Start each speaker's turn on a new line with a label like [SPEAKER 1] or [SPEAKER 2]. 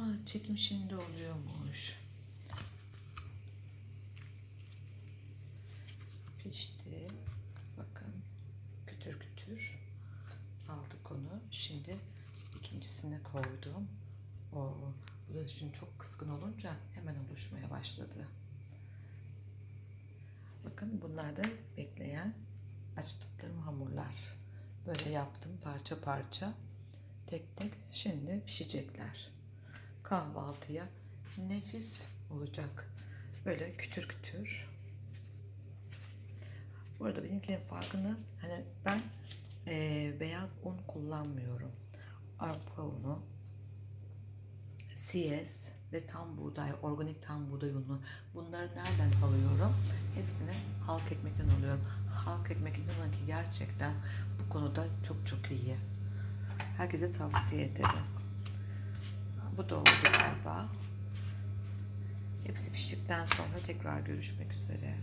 [SPEAKER 1] Aa çekim şimdi oluyormuş. Pişti. Bakın. Kütür kütür. Aldık onu. Şimdi ikincisine koydum. O bu da şimdi çok kıskın olunca hemen oluşmaya başladı. Bakın bunlar da bekleyen açtıklarım hamurlar. Böyle yaptım parça parça. Tek tek şimdi pişecekler. Kahvaltıya nefis olacak. Böyle kütür kütür. Bu arada benimkinin farkını hani ben eee, beyaz un kullanmıyorum. Arpa unu, CS ve tam buğday, organik tam buğday unu. Bunları nereden alıyorum? Hepsini halk ekmekten alıyorum. Halk ekmek inanın ki gerçekten bu konuda çok çok iyi. Herkese tavsiye ederim. Bu da oldu galiba. Hepsi piştikten sonra tekrar görüşmek üzere.